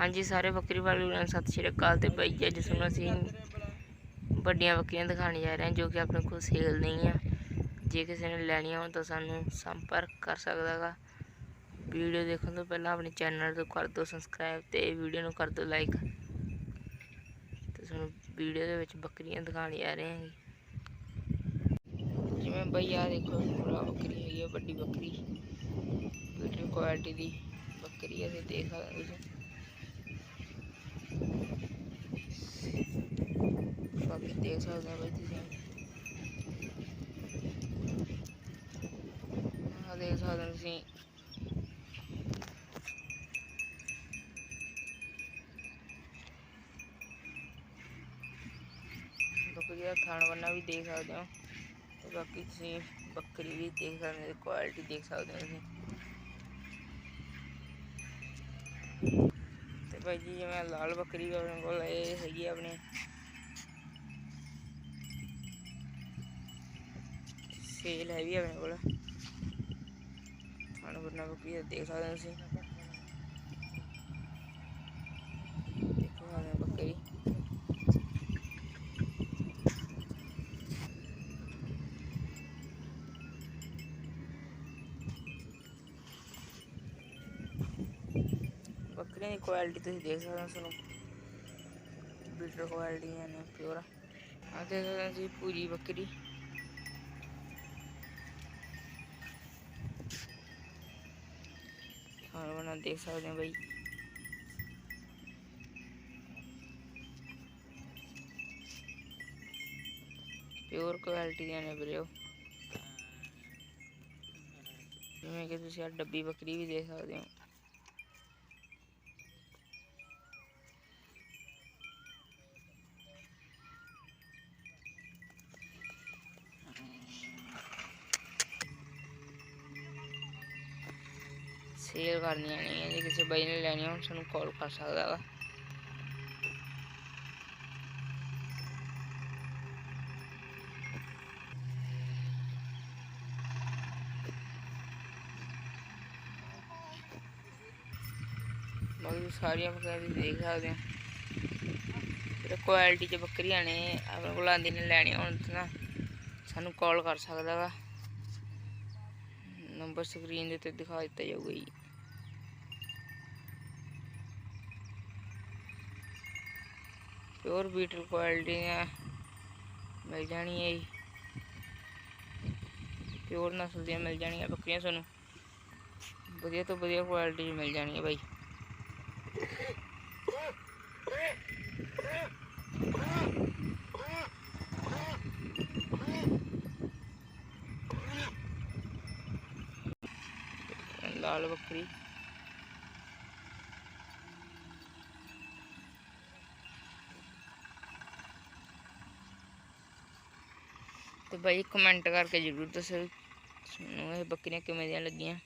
ਹਾਂਜੀ ਸਾਰੇ ਬੱਕਰੀ ਵਾਲੇ ਨੂੰ ਸਤਿ ਸ਼੍ਰੀ ਅਕਾਲ ਤੇ ਬਾਈ ਜੀ, ਅੱਜ ਤੁਹਾਨੂੰ ਅਸੀਂ ਵੱਡੀਆਂ ਬੱਕਰੀਆਂ ਦਿਖਾਉਣ ਜਾ ਰਹੇ ਹਾਂ ਜੋ ਕਿ ਆਪਣੇ ਕੋਲ ਸੇਲ ਨਹੀਂ ਆ। ਜੇ ਕਿਸੇ ਨੇ ਲੈਣੀਆਂ ਹੋਣ ਤਾਂ ਸਾਨੂੰ ਸੰਪਰਕ ਕਰ ਸਕਦਾ ਗਾ। ਵੀਡੀਓ ਦੇਖਣ ਤੋਂ ਪਹਿਲਾਂ ਆਪਣੇ ਚੈਨਲ ਨੂੰ ਕਰ ਦਿਓ ਸਬਸਕ੍ਰਾਈਬ ਤੇ ਵੀਡੀਓ ਨੂੰ ਕਰ ਦਿਓ ਲਾਈਕ ਤੇ ਤੁਹਾਨੂੰ ਵੀਡੀਓ ਦੇ ਵਿੱਚ ਬੱਕਰੀਆਂ ਦਿਖਾਉਣ ਜਾ ਰਹੇ ਹਾਂ ਜਿਵੇਂ ਬਈ ਆ ਦੇਖੋ ਪੂਰਾ ਬੱਕਰੀ ਹੈਗੀ ਆ ਵੱਡੀ ਬੱਕਰੀ ਵੀਡੀਓ ਕੁਆਲਿਟੀ ਦੀ ਬੱਕਰੀ ਹੈ ਤੇ ਦੇਖ ਸਕਦੇ ਹੋ। ਤੁਸੀਂ ਦੇਖ ਸਕਦੇ ਹੋ ਬਈ ਤੁਸੀਂ। ਆ ਦੇਖ ਸਕਦੇ ਹੋ ਤੁਸੀਂ। ਬੱਕਰੀ ਦਾ ਥਣ ਬੰਨਾ ਵੀ ਦੇਖ ਸਕਦੇ ਹੋ। ਤੇ ਬਾਕੀ ਤੁਸੀਂ ਬੱਕਰੀ ਵੀ ਦੇਖ ਸਕਦੇ ਹੋ ਕੁਆਲਿਟੀ ਦੇਖ ਸਕਦੇ ਹੋ ਤੁਸੀਂ। ਤੇ ਭਾਈ ਜੀ, ਜਿਵੇਂ ਲਾਲ ਬੱਕਰੀ ਵੀ ਆਪਣੇ ਕੋਲ ਇਹ ਹੈਗੀ ਆ ਆਪਣੇ। ਸੇਲ ਹੈ ਵੀ ਆਪਣੇ ਕੋਲ ਖਾਣ ਬੰਨਾ ਬੱਕਰੀ ਦਾ ਦੇਖ ਸਕਦੇ ਹੋ ਤੁਸੀਂ ਦੇਖੋ ਆ ਬੱਕਰੀ ਬੱਕਰੀਆਂ ਦੀ ਕੁਆਲਿਟੀ ਤੁਸੀਂ ਦੇਖ ਸਕਦੇ ਹੋ ਤੁਹਾਨੂੰ ਬੀਟਰ ਕੁਆਲਿਟੀ ਨੇ ਪਿਓਰ ਆ ਦੇਖ ਸਕਦੇ ਹੋ ਜੀ ਪੂਰੀ ਬੱਕਰੀ ਖਾਣਾ ਬਣਾ ਦੇਖ ਸਕਦੇ ਹੋ ਬਈ। ਪਿਓਰ ਕੁਆਲਿਟੀ ਦੀਆਂ ਨੇ ਵੀਰੇ ਉਹ ਜਿਵੇਂ ਕਿ ਤੁਸੀਂ ਆ ਡੱਬੀ ਬੱਕਰੀ ਵੀ ਦੇਖ ਸਕਦੇ ਹੋ। ਸੇਲ ਕਰਨੀਆਂ ਨਹੀਂ ਹੈ ਜੇ ਕਿਸੇ ਬਾਈ ਨੇ ਲੈਣੀਆਂ ਹੋਣ ਸਾਨੂੰ ਕਾਲ ਕਰ ਸਕਦਾ ਵਾ। ਬਾਕੀ ਸਾਰੀਆਂ ਬੱਕਰੀਆਂ ਤੁਸੀਂ ਦੇਖ ਸਕਦੇ ਹੋ। ਜਿਹੜੇ ਕੁਆਲਿਟੀ ਚ ਬੱਕਰੀਆਂ ਨੇ, ਆਪਣੇ ਕੋਲ ਆਂਦੀ ਨੇ ਲੈਣੀਆਂ ਹੋਣ ਤਾਂ ਸਾਨੂੰ ਕਾਲ ਕਰ ਸਕਦਾ ਵਾ। ਨੰਬਰ ਸਕਰੀਨ ਦੇ ਉੱਤੇ ਦਿਖਾ ਦਿੱਤਾ ਜਾਊਗਾ ਜੀ। ਪਿਓਰ ਬੀਟਲ ਕੁਆਲਿਟੀ ਦੀਆਂ ਮਿਲ ਜਾਣੀ ਹੈ ਜੀ। ਪਿਓਰ ਨਸਲ ਦੀਆਂ ਮਿਲ ਜਾਣੀਆਂ ਬੱਕਰੀਆਂ ਤੁਹਾਨੂੰ। ਵਧੀਆ ਤੋਂ ਵਧੀਆ ਕੁਆਲਿਟੀ 'ਚ ਮਿਲ ਜਾਣੀ ਹੈ ਬਾਈ। ਲਾਲ ਬੱਕਰੀ ਤੇ ਬਾਈ ਕਮੈਂਟ ਕਰਕੇ ਜ਼ਰੂਰ ਦੱਸੋ ਤੁਹਾਨੂੰ ਇਹ ਬੱਕਰੀਆਂ ਕਿਵੇਂ ਦੀਆਂ ਲੱਗੀਆਂ